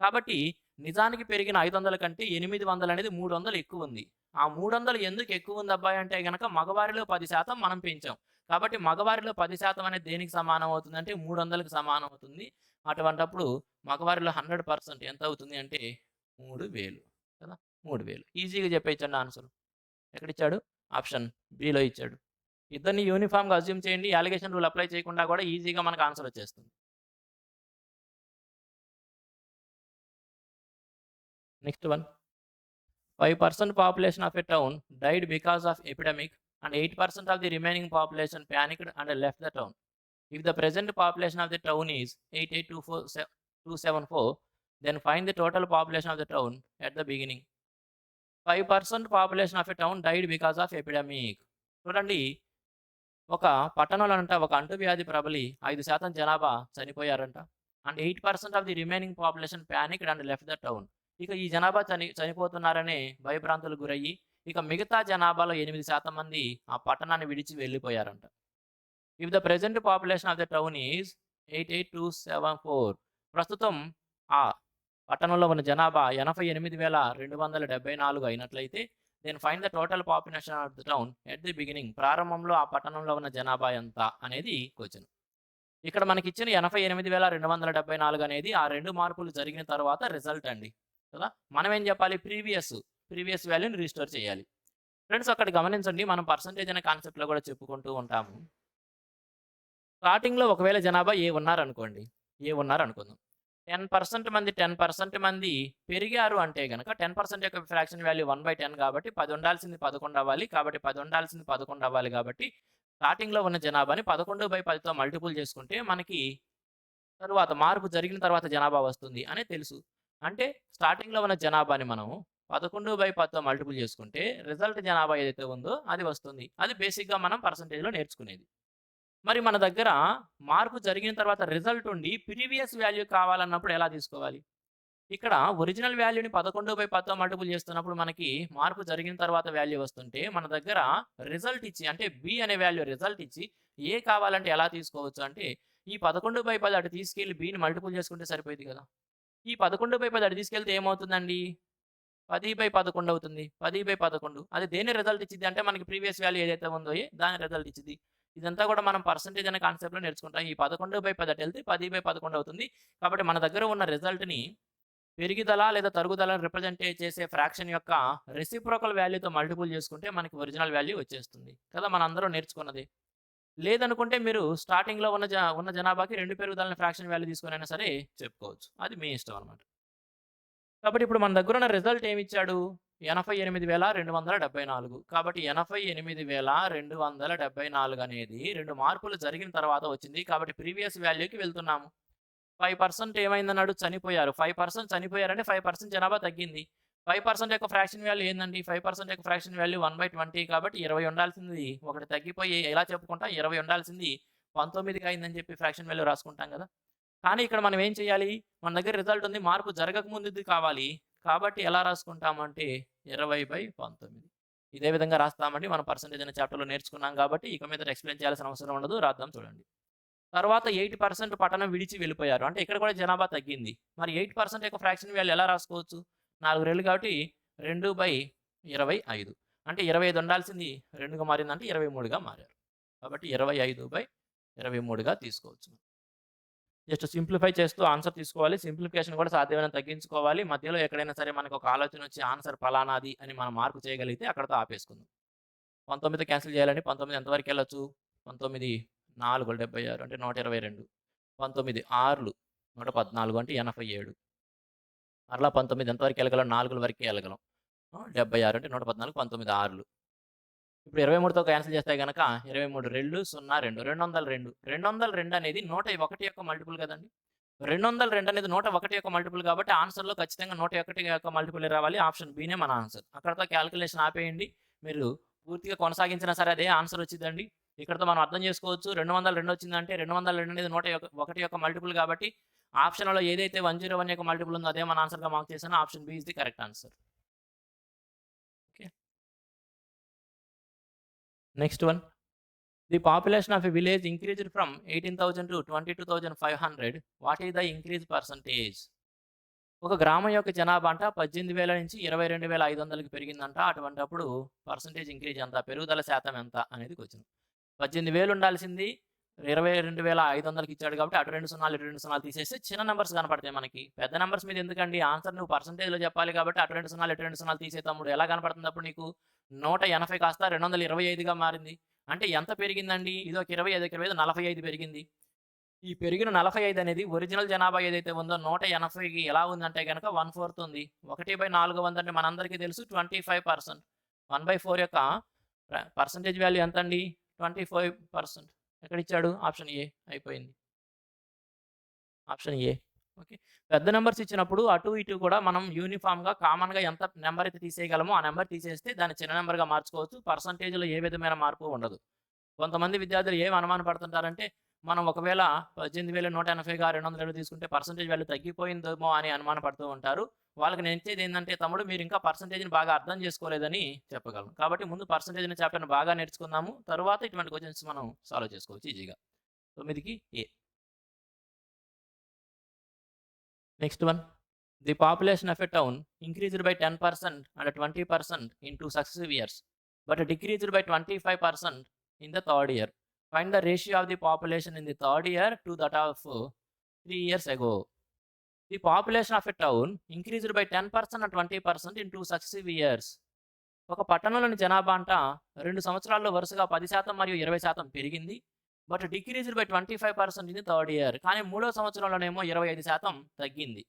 కాబట్టి నిజానికి పెరిగిన ఐదు వందల కంటే ఎనిమిది వందలు అనేది మూడు వందలు ఎక్కువ ఉంది. ఆ మూడు వందలు ఎందుకు ఎక్కువ ఉంది అబ్బాయి అంటే గనక మగవారిలో పది శాతం మనం పెంచాం. కాబట్టి మగవారిలో పది శాతం అనేది దేనికి సమానం అవుతుంది అంటే మూడు వందలకు సమానం అవుతుంది. అటువంటప్పుడు మగవారిలో హండ్రెడ్ పర్సెంట్ ఎంత అవుతుంది అంటే మూడు వేలు కదా? మూడు వేలు. ఈజీగా చెప్పేయచ్చండి ఆన్సర్. ఎక్కడిచ్చాడు ఆప్షన్ బిలో ఇచ్చాడు. ఇద్దరిని యూనిఫామ్గా అజ్యూమ్ చేయండి. అలిగేషన్ రూల్ అప్లై చేయకుండా కూడా ఈజీగా మనకు ఆన్సర్ వచ్చేస్తుంది. Next one. Five percent population of a town died because of epidemic and eight percent of the remaining population panicked and left the town. If the present population of the town is eight eight two four two seven four then find the total population of the town at the beginning. Five percent population of a town died because of epidemic. చూడండి ఒక పట్టణంలో అంట ఒక అంటువ్యాధి ప్రబలి ఐదు శాతం జనాభా చనిపోయారంట. And eight percent of the remaining population panic and left the town. ఇక ఈ జనాభా చని చనిపోతున్నారనే భయభ్రాంతులకు గురయ్యి ఇక మిగతా జనాభాలో ఎనిమిది శాతం మంది ఆ పట్టణాన్ని విడిచి వెళ్ళిపోయారంట. If the present population of the town is eight eight two seven four ప్రస్తుతం ఆ పట్టణంలో ఉన్న జనాభా ఎనభై ఎనిమిది వేల రెండు వందల డెబ్బై నాలుగు అయినట్లయితే then find the total population of the town at the beginning ప్రారంభంలో ఆ పట్టణంలో ఉన్న జనాభా ఎంత అనేది క్వశ్చన్ ఇక్కడ మనకి ఇచ్చిన ఎనభై ఎనిమిది వేల రెండు వందల డెబ్బై నాలుగు అనేది ఆ రెండు మార్పులు జరిగిన తర్వాత రిజల్ట్ అండి. కదా? మనం ఏం చెప్పాలి? ప్రీవియస్ ప్రీవియస్ వాల్యూని రీస్టోర్ చేయాలి. ఫ్రెండ్స్ అక్కడ గమనించండి. మనం పర్సంటేజ్ అనే కాన్సెప్ట్లో కూడా చెప్పుకుంటూ ఉంటాము. స్టార్టింగ్లో ఒకవేళ జనాభా ఏ ఉన్నారనుకోండి ఏ ఉన్నారనుకుందాం. టెన్ పర్సెంట్ మంది టెన్ పర్సెంట్ మంది పెరిగారు అంటే కనుక టెన్ పర్సెంట్ యొక్క fraction value one by ten కాబట్టి పది ఉండాల్సింది పదకొండు అవ్వాలి కాబట్టి పది ఉండాల్సింది పదకొండు అవ్వాలి కాబట్టి స్టార్టింగ్లో ఉన్న జనాభాని పదకొండు బై పదితో మల్టిపుల్ చేసుకుంటే మనకి తరువాత మార్పు జరిగిన తర్వాత జనాభా వస్తుంది అని తెలుసు. అంటే స్టార్టింగ్లో ఉన్న జనాభాని మనం పదకొండు బై పదితో మల్టిపుల్ చేసుకుంటే రిజల్ట్ జనాభా ఏదైతే ఉందో అది వస్తుంది. అది బేసిక్గా మనం పర్సంటేజ్లో నేర్చుకునేది. మరి మన దగ్గర మార్పు జరిగిన తర్వాత రిజల్ట్ ఉండి ప్రీవియస్ వాల్యూ కావాలన్నప్పుడు ఎలా తీసుకోవాలి? ఇక్కడ ఒరిజినల్ వాల్యూని పదకొండు బై పద్దో మల్టిపుల్ చేస్తున్నప్పుడు మనకి మార్పు జరిగిన తర్వాత వాల్యూ వస్తుంటే మన దగ్గర రిజల్ట్ ఇచ్చి అంటే బి అనే వాల్యూ రిజల్ట్ ఇచ్చి ఏ కావాలంటే ఎలా తీసుకోవచ్చు? అంటే ఈ పదకొండు బై పది అటు తీసుకెళ్ళి బిని మల్టిపుల్ చేసుకుంటే సరిపోయింది కదా. ఈ పదకొండు బై పది అటు తీసుకెళ్తే ఏమవుతుందండి? పది బై పదకొండు అవుతుంది. పది బై పదకొండు. అది దేని రిజల్ట్ ఇచ్చింది అంటే మనకి ప్రీవియస్ వాల్యూ ఏదైతే ఉందో దాని రిజల్ట్ ఇచ్చింది ఇదంతా కూడా మనం పర్సంటేజ్ అనే కాన్సెప్ట్లో నేర్చుకుంటాం. ఈ పదకొండు బై పదటి వెళ్తే పది బై పదకొండు అవుతుంది. కాబట్టి మన దగ్గర ఉన్న రిజల్ట్ని పెరుగుదల లేదా తరుగుదలను రిప్రజెంట్ చేసే ఫ్రాక్షన్ యొక్క రెసిప్రోకల్ వాల్యూతో మల్టిపుల్ చేసుకుంటే మనకి ఒరిజినల్ వాల్యూ వచ్చేస్తుంది. కదా మన అందరూ నేర్చుకున్నది. లేదనుకుంటే మీరు స్టార్టింగ్లో ఉన్న జ ఉన్న జనాభాకి రెండు పెరుగుదలని ఫ్రాక్షన్ వాల్యూ తీసుకునైనా సరే చెప్పుకోవచ్చు. అది మీ ఇష్టం అనమాట కాబట్టి ఇప్పుడు మన దగ్గర ఉన్న రిజల్ట్ ఏమి ఇచ్చాడు? ఎనభై ఎనిమిది వేల రెండు వందల డెబ్బై నాలుగు. కాబట్టి ఎనభై ఎనిమిది వేల రెండు వందల డెబ్బై నాలుగు అనేది రెండు మార్పులు జరిగిన తర్వాత వచ్చింది. కాబట్టి ప్రీవియస్ వాల్యూకి వెళ్తున్నాము. ఫైవ్ పర్సెంట్ ఏమైందన్నాడు? చనిపోయారు. ఫైవ్ పర్సెంట్ చనిపోయారంటే ఫైవ్ పర్సెంట్ జనాభా తగ్గింది. ఫైవ్ పర్సెంట్ యొక్క ఫ్రాక్షన్ వాల్యూ ఏందండి? ఫైవ్ పర్సెంట్ యొక్క fraction value one by twenty కాబట్టి ఇరవై ఉండాల్సింది. ఒకటి తగ్గిపోయి ఎలా చెప్పుకుంటాం? ఇరవై ఉండాల్సింది. పంతొమ్మిదికి అయిందని చెప్పి ఫ్రాక్షన్ వాల్యూ రాసుకుంటాం కదా. కానీ ఇక్కడ మనం ఏం చేయాలి? మన దగ్గర రిజల్ట్ ఉంది. మార్పు జరగక ముందుది కావాలి. కాబట్టి ఎలా రాసుకుంటామంటే ఇరవై బై పంతొమ్మిది. ఇదే విధంగా రాస్తామండి. మనం పర్సంటేజ్ అనే చాప్టర్లో నేర్చుకున్నాం కాబట్టి ఇక మీద ఎక్స్ప్లెయిన్ చేయాల్సిన అవసరం ఉండదు. రాద్దాం చూడండి. తర్వాత ఎయిట్ పర్సెంట్ పట్టణం విడిచి వెళ్ళిపోయారు. అంటే ఇక్కడ కూడా జనాభా తగ్గింది. మరి ఎయిట్ పర్సెంట్ యొక్క ఫ్రాక్షన్ వాల్యూ ఎలా రాసుకోవచ్చు? నాలుగు రెళ్ళు కాబట్టి రెండు బై ఇరవై ఐదు. అంటే ఇరవై ఐదు ఉండాల్సింది రెండుగా మారిందంటే ఇరవై మూడుగా మారారు. కాబట్టి ఇరవై ఐదు బై ఇరవై మూడుగా తీసుకోవచ్చు జస్ట్ సింప్లిఫై చేస్తూ ఆన్సర్ తీసుకోవాలి. సింప్లిఫికేషన్ కూడా సాధ్యమైన తగ్గించుకోవాలి. మధ్యలో ఎక్కడైనా సరే మనకు ఒక ఆలోచన వచ్చి ఆన్సర్ ఫలానాది అని మనం మార్పు చేయగలిగితే అక్కడతో ఆపేసుకుందాం. పంతొమ్మిది క్యాన్సిల్ చేయాలండి. పంతొమ్మిది ఎంతవరకు వెళ్ళొచ్చు? పంతొమ్మిది నాలుగు డెబ్బై ఆరు అంటే నూట ఇరవై రెండు. పంతొమ్మిది ఆరులు నూట పద్నాలుగు అంటే ఎనభై ఏడు. మరలా పంతొమ్మిది ఎంతవరకు వెళ్ళగలం? నాలుగుల వరకు వెళ్ళగలం. డెబ్బై ఆరు అంటే నూట పద్నాలుగు పంతొమ్మిది ఆరులు. ఇప్పుడు ఇరవై మూడుతో క్యాన్సిల్ చేస్తే కనుక ఇరవై మూడు రెండు సున్నా రెండు. రెండు వందల రెండు. రెండు వందల రెండు అనేది నూట ఒకటి యొక్క మల్టిపుల్ కదండి. రెండు వందల రెండు అనేది నూట ఒకటి యొక్క మల్టిపుల్ కాబట్టి ఆన్సర్లో ఖచ్చితంగా నూట ఒకటి యొక్క మల్టిపుల్ రావాలి. ఆప్షన్ బీనే మన ఆన్సర్. అక్కడతో క్యాలిక్యులేషన్ ఆపేయండి. మీరు పూర్తిగా కొనసాగించినా సరే అదే ఆన్సర్ వచ్చిందండి ఇక్కడతో మనం అర్థం చేసుకోవచ్చు. రెండు వందల రెండు వచ్చిందంటే రెండు వందల రెండు అనేది నూట ఒకటి యొక్క మల్టిపుల్ కాబట్టి ఆప్షన్లో ఏదైతే వన్ జీరో వన్ యొక్క మల్టిపుల్ ఉందో అదే మన ఆన్సర్గా మార్క్ చేశాను option B is the correct answer. Next one the population of a village increased from eighteen thousand to twenty two thousand five hundred what is the increase percentage ఒక గ్రామం యొక్క జనాభా అంట పద్దెనిమిది వేల నుంచి ఇరవై రెండు వేల ఐదు వందలకి పెరిగిందంట. అటువంటప్పుడు పర్సంటేజ్ ఇంక్రీజ్ ఎంత? పెరుగుదల శాతం ఎంత? అనేది వచ్చింది పద్దెనిమిది వేలు ఉండాల్సింది ఇరవై రెండు వేల ఐదు వందలకి ఇచ్చాడు కాబట్టి అటు రెండు సున్నాలు ఇటు రెండు సున్నాలు తీసేస్తే చిన్న నెంబర్స్ కనపడతాయి మనకి. పెద్ద నెంబర్స్ మీద ఎందుకండి? ఆన్సర్ నువ్వు పర్సంటేజ్లో చెప్పాలి కాబట్టి అటు రెండు సున్నాలు ఇటు రెండు సున్నాలు తీసే తమ్ముడు. ఎలా కనపడుతుంది అప్పుడు నీకు? నూట ఎనభై కాస్త రెండు వందల ఇరవై ఐదుగా మారింది. అంటే ఎంత పెరిగిందండి? ఇది ఒక ఇరవై ఐదు ఒక ఇరవై ఐదు నలభై ఐదు పెరిగింది. ఈ పెరిగిన నలభై ఐదు అనేది ఒరిజినల్ జనాభా ఏదైతే ఉందో నూట ఎనభైకి ఎలా ఉందంటే కనుక వన్ ఫోర్త్ ఉంది. ఒకటి బై నాలుగు వంద అంటే మనందరికీ తెలుసు twenty five percent one by four యొక్క పర్సంటేజ్ వాల్యూ ఎంత అండి ట్వంటీ ఫైవ్ పర్సెంట్ ఎక్కడ ఇచ్చాడు ఆప్షన్ ఏ అయిపోయింది. Option A. ఓకే. పెద్ద నెంబర్స్ ఇచ్చినప్పుడు అటు ఇటు కూడా మనం యూనిఫామ్గా కామన్గా ఎంత నెంబర్ అయితే తీసేయగలమో ఆ నెంబర్ తీసేస్తే దాన్ని చిన్న నెంబర్గా మార్చుకోవచ్చు. పర్సంటేజ్లో ఏ విధమైన మార్పు ఉండదు. కొంతమంది విద్యార్థులు ఏం అనుమాన పడుతుంటారంటే మనం ఒకవేళ పద్దెనిమిది వేల నూట ఎనభైగా రెండు వందల తీసుకుంటే పర్సంటేజ్ వాల్యూ తగ్గిపోయిందేమో అని అనుమాన పడుతూ ఉంటారు. వాళ్ళకి నేను ఇచ్చేది ఏంటంటే తమ్ముడు మీరు ఇంకా పర్సంటేజ్ని బాగా అర్థం చేసుకోలేదని చెప్పగలను. కాబట్టి ముందు పర్సంటేజ్ చాప్టర్ని బాగా నేర్చుకుందాము. తర్వాత ఇటువంటి క్వశ్చన్స్ మనం సాల్వ్ చేసుకోవచ్చు ఈజీగా తొమ్మిదికి A. Next one the population of a town increased by ten percent and twenty percent in two successive years but decreased by twenty five percent in the third year find the ratio of the population in the third year to that of three years ago the population of a town increased by ten percent and twenty percent in two successive years ఒక పట్టణంలోని జనాభా అంట రెండు సంవత్సరాల్లో వరుసగా పది శాతం మరియు ఇరవై శాతం పెరిగింది. But decreased by twenty five percent in third year కానీ మూడో సంవత్సరంలోనేమో ఇరవై ఐదు శాతం తగ్గింది.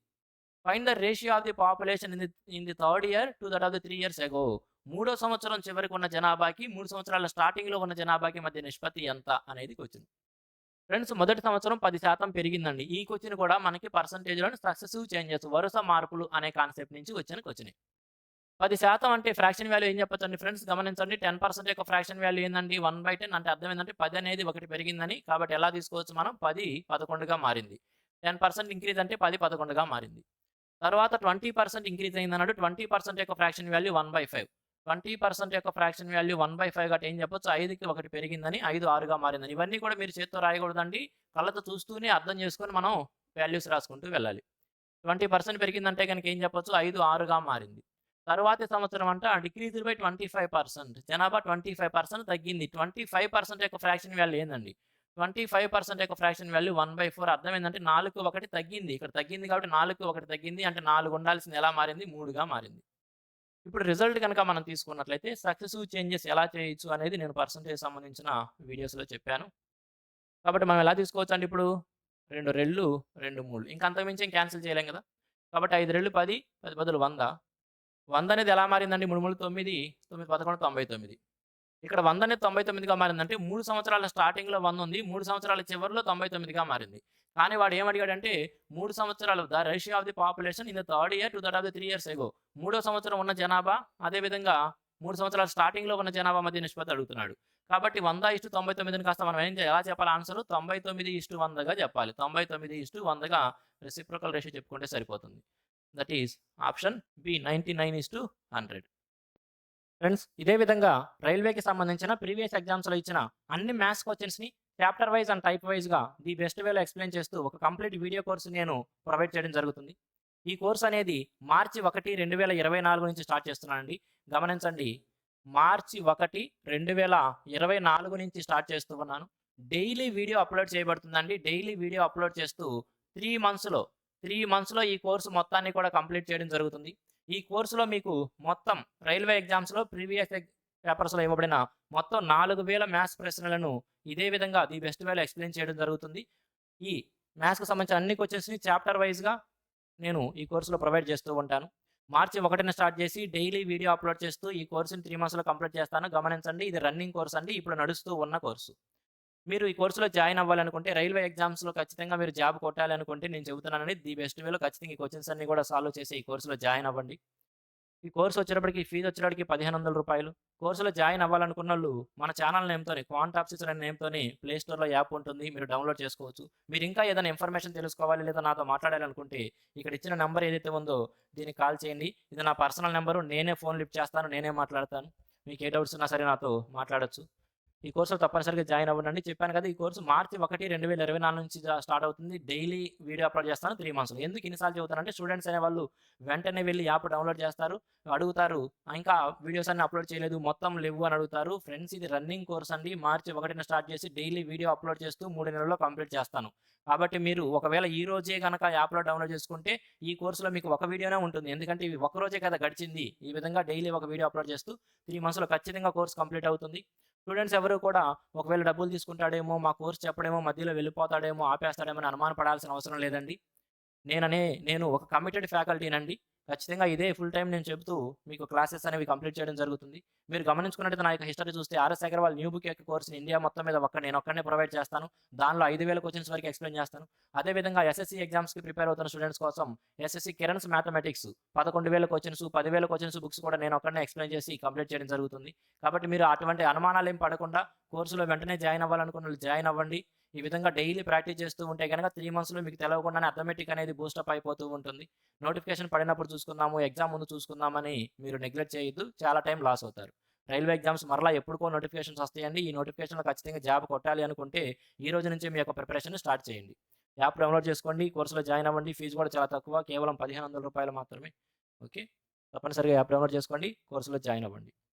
Find the ratio of the population in the in the third year to that of the three years ago మూడో సంవత్సరం చివరికి ఉన్న జనాభాకి మూడు సంవత్సరాల స్టార్టింగ్లో ఉన్న జనాభాకి మధ్య నిష్పత్తి ఎంత అనేది వచ్చింది ఫ్రెండ్స్ మొదటి సంవత్సరం పది శాతం పెరిగిందండి ఈ క్వశ్చన్ కూడా మనకి పర్సంటేజ్లోని సక్సెసివ్ చేంజెస్ వరుస మార్పులు అనే కాన్సెప్ట్ నుంచి వచ్చిన క్వశ్చన్ 10% అంటే ఫ్రాక్షన్ వాల్యూ ఏం చెప్పొచ్చండి ఫ్రెండ్స్ గమనించండి 10% యొక్క ఫ్రాక్షన్ వాల్యూ ఏందండి 1/10 అంటే అర్థం ఏంటంటే పది అనేది ఒకటి పెరిగిందని. కాబట్టి ఎలా తీసుకోవచ్చు మనం 10 11గా మారింది. 10% ఇంక్రీజ్ అంటే 10 11గా మారింది. తర్వాత 20% ఇంక్రీజ్ అయిందన్నాడు. 20% యొక్క ఫ్రాక్షన్ వాల్యూ 1/5. 20% యొక్క ఫ్రాక్షన్ వాల్యూ 1/5 గట ఏం చెప్పొచ్చు ఐదుకి ఒకటి పెరిగిందని 5 6గా మారిందని. ఇవన్నీ కూడా మీరు చేత్తో రాయకూడదండి. కళ్ళతో చూస్తూనే అర్థం చేసుకొని మనం వాల్యూస్ రాసుకుంటూ వెళ్ళాలి. 20% పెరిగిందంటే కనుక ఏం చెప్పొచ్చు 5 6గా మారింది. తరువాతి సంవత్సరం అంట డిక్రీజ్ బై 25% జనాభా 25% తగ్గింది. 25% యొక్క ఫ్రాక్షన్ వాల్యూ ఏందండి? 25% యొక్క ఫ్రాక్షన్ వాల్యూ 1/4 అర్థం ఏంటంటే నాలుగు ఒకటి తగ్గింది. ఇక్కడ తగ్గింది కాబట్టి నాలుగు ఒకటి తగ్గింది. అంటే నాలుగు ఉండాల్సింది ఎలా మారింది? మూడుగా మారింది. ఇప్పుడు రిజల్ట్ కనుక మనం తీసుకున్నట్లయితే సక్సెసివ్ చేంజెస్ ఎలా చేయొచ్చు అనేది నేను పర్సంటేజ్ సంబంధించిన వీడియోస్‌లో చెప్పాను. కాబట్టి మనం ఎలా తీసుకోవచ్చు అండి ఇప్పుడు? రెండు రెళ్ళు 2 3 ఇంక అంతకుమించి చేయలేం కదా! కాబట్టి ఐదు రెళ్ళు పది పది బదులు వంద వంద అనేది ఎలా మారిందండి? 3 3 9 9 11 99. ఇక్కడ వంద అనేది 99గా మారిందంటే మూడు సంవత్సరాల స్టార్టింగ్‌లో వంద ఉంది. మూడు సంవత్సరాల చివరిలో 99గా మారింది. కానీ వాడు ఏం అడిగాడంటే 3 సంవత్సరాలు the ratio of the population in the third year to that of the three years ago. మూడో సంవత్సరం ఉన్న జనాభా అదే విధంగా 3 సంవత్సరాల స్టార్టింగ్‌లో ఉన్న జనాభా మధ్య నిష్పత్తి అడుగుతున్నాడు. కాబట్టి 100:99ని కాస్త మనం ఏం చేయాలి? ఎలా చెప్పాలి ఆన్సరు? 99:100గా చెప్పాలి. 99:100గా రెసిప్రొకల్ రేషియో చెప్పుకుంటే సరిపోతుంది. That is option B 99:100. Friends ఇదే విధంగా రైల్వేకి సంబంధించిన ప్రీవియస్ ఎగ్జామ్స్‌లో ఇచ్చిన అన్ని మ్యాథ్స్ క్వశ్చన్స్ని చాప్టర్ వైస్ అండ్ టైప్ వైజ్గా ది బెస్ట్ వేలో ఎక్స్‌ప్లెయిన్ చేస్తూ ఒక కంప్లీట్ వీడియో కోర్సు నేను ప్రొవైడ్ చేయడం జరుగుతుంది. ఈ కోర్స్ అనేది మార్చి 1, 2024 నుంచి స్టార్ట్ చేస్తున్నానండి. గమనించండి. మార్చి 1, 2024 నుంచి స్టార్ట్ చేస్తూ ఉన్నాను. డైలీ వీడియో అప్‌లోడ్ చేయబడుతుందండి. డైలీ వీడియో అప్‌లోడ్ చేస్తూ త్రీ మంత్స్‌లో త్రీ మంత్స్‌లో ఈ కోర్సు మొత్తాన్ని కూడా కంప్లీట్ చేయడం జరుగుతుంది. ఈ కోర్సులో మీకు మొత్తం రైల్వే ఎగ్జామ్స్‌లో ప్రీవియస్ పేపర్స్‌లో ఇవ్వబడిన మొత్తం 4000 మ్యాథ్స్ ప్రశ్నలను ఇదే విధంగా ది బెస్ట్ వేలో ఎక్స్‌ప్లెయిన్ చేయడం జరుగుతుంది. ఈ మ్యాథ్స్‌కి సంబంధించిన అన్ని క్వశ్చన్స్ని చాప్టర్ వైజ్గా నేను ఈ కోర్సులో ప్రొవైడ్ చేస్తూ ఉంటాను. మార్చి ఒకటిన స్టార్ట్ చేసి డైలీ వీడియో అప్‌లోడ్ చేస్తూ ఈ కోర్సుని త్రీ మంత్స్‌లో కంప్లీట్ చేస్తాను. గమనించండి ఇది రన్నింగ్ కోర్స్ అండి. ఇప్పుడు నడుస్తూ ఉన్న కోర్సు. మీరు ఈ కోర్సులో జాయిన్ అవ్వాలనుకుంటే రైల్వే ఎగ్జామ్స్‌లో ఖచ్చితంగా మీరు జాబ్ కొట్టాలనుకుంటే నేను చెబుతున్నానని ది బెస్ట్ వేలో ఖచ్చితంగా ఈ క్వశ్చన్స్ అన్ని కూడా సాల్వ్ చేసి ఈ కోర్సులో జాయిన్ అవ్వండి. ఈ కోర్స్ వచ్చేటప్పటికి ఫీజు వచ్చేటప్పటికి పదిహేను వందల రూపాయలు కోర్సులో జాయిన్ అవ్వాలనుకున్న వాళ్ళు మన ఛానల్ నేమ్‌తోని క్వాంట్ ఆఫీసర్ అనే నేమ్‌తోని ప్లే స్టోర్‌లో యాప్ ఉంటుంది. మీరు డౌన్‌లోడ్ చేసుకోవచ్చు. మీరు ఇంకా ఏదైనా ఇన్ఫర్మేషన్ తెలుసుకోవాలి లేదా నాతో మాట్లాడాలనుకుంటే ఇక్కడ ఇచ్చిన నెంబర్ ఏదైతే ఉందో దీనికి కాల్ చేయండి. ఇది నా పర్సనల్ నెంబరు నేనే ఫోన్ లిఫ్ట్ చేస్తాను. నేనే మాట్లాడతాను. మీకు ఏ డౌట్స్ ఉన్నా సరే నాతో మాట్లాడచ్చు ఈ కోర్సులో తప్పనిసరిగా జాయిన్ అవ్వండి. చెప్పాను కదా! ఈ కోర్సు మార్చి 1, 2024 నుంచి స్టార్ట్ అవుతుంది. డైలీ వీడియో అప్‌లోడ్ చేస్తాను త్రీ మంత్స్‌లో. ఎందుకు ఇన్నిసార్లు చెబుతానంటే స్టూడెంట్స్ అనేవాళ్ళు వెంటనే వెళ్ళి యాప్ డౌన్‌లోడ్ చేస్తారు. అడుగుతారు. ఇంకా వీడియోస్ అన్ని అప్‌లోడ్ చేయలేదు. మొత్తం లెవ్వు అని అడుగుతారు. ఫ్రెండ్స్ ఇది రన్నింగ్ కోర్స్ అండి. మార్చి ఒకటిన స్టార్ట్ చేసి డైలీ వీడియో అప్‌లోడ్ చేస్తూ మూడు నెలల్లో కంప్లీట్ చేస్తాను. కాబట్టి మీరు ఒకవేళ ఈ రోజే కనుక యాప్‌లో డౌన్‌లోడ్ చేసుకుంటే ఈ కోర్సులో మీకు ఒక వీడియోనే ఉంటుంది. ఎందుకంటే ఇవి ఒక రోజే కదా గడిచింది. ఈ విధంగా డైలీ ఒక వీడియో అప్‌లోడ్ చేస్తూ త్రీ మంత్స్‌లో ఖచ్చితంగా కోర్స్ కంప్లీట్ అవుతుంది. స్టూడెంట్స్ ఎవరు కూడా ఒకవేళ డబ్బులు తీసుకుంటాడేమో, మా కోర్స్ చెప్పడేమో మధ్యలో వెళ్ళిపోతాడేమో, ఆపేస్తాడేమో అని అనుమాన పడాల్సిన అవసరం లేదండి. నేననే నేను ఒక కమిటెడ్ ఫ్యాకల్టీనండి. ఖచ్చితంగా ఇదే ఫుల్ టైం నేను చెబుతూ మీకు క్లాసెస్ అనేవి కంప్లీట్ చేయడం జరుగుతుంది. మీరు గమనించుకున్నట్టు నా యొక్క హిస్టరీ చూస్తే ఆర్ఎస్ అగర్వాల్ న్యూ బుక్ యొక్క కోర్స్‌ని ఇండియా మొత్తం మీద ఒక్క నేనొక్కడినే ప్రొవైడ్ చేస్తాను. దానిలో ఐదు వేల క్వశ్చన్స్ వరకు ఎక్స్‌ప్లెయిన్ చేస్తాను. అదే విధంగా ఎస్ఎస్‌సి ఎగ్జామ్స్‌కి ప్రిపేర్ అవుతున్న స్టూడెంట్స్ కోసం ఎస్ఎస్‌సి కిరణ్స్ మ్యాథమెటిక్స్ పదకొండు వేల క్వశ్చన్స్ పదివేల క్వశ్చన్స్ బుక్స్ కూడా నేను నేనొక్కడినే ఎక్స్‌ప్లెయిన్ చేసి కంప్లీట్ చేయడం జరుగుతుంది. కాబట్టి మీరు అటువంటి అనుమానాలు ఏం పడకుండా కోర్సులో వెంటనే జాయిన్ అవ్వాలనుకున్న జాయిన్ అవ్వండి. ఈ విధంగా డైలీ ప్రాక్టీస్ చేస్తూ ఉంటే గనక త్రీ మంత్స్‌లో మీకు తెలవకుండానే అథమెటిక్ అనేది బూస్టప్ అయిపోతూ ఉంటుంది. నోటిఫికేషన్ పడినప్పుడు చూసుకుందాము, ఎగ్జామ్ ముందు చూసుకుందామని మీరు నెగ్లెక్ట్ చేయొద్దు. చాలా టైం లాస్ అవుతారు. రైల్వే ఎగ్జామ్స్ మరలా ఎప్పుడుకో నోటిఫికేషన్స్ వస్తాయండి. ఈ నోటిఫికేషన్‌లో ఖచ్చితంగా జాబ్ కొట్టాలి అనుకుంటే ఈ రోజు నుంచి మీ యొక్క ప్రిపరేషన్ స్టార్ట్ చేయండి. యాప్ డౌన్‌లోడ్ చేసుకోండి. కోర్సులో జాయిన్ అవ్వండి. ఫీజు కూడా చాలా తక్కువ. కేవలం పదిహేను వందల రూపాయలు మాత్రమే. ఓకే. తప్పనిసరిగా యాప్ డౌన్‌లోడ్ చేసుకోండి. కోర్సులో జాయిన్ అవ్వండి.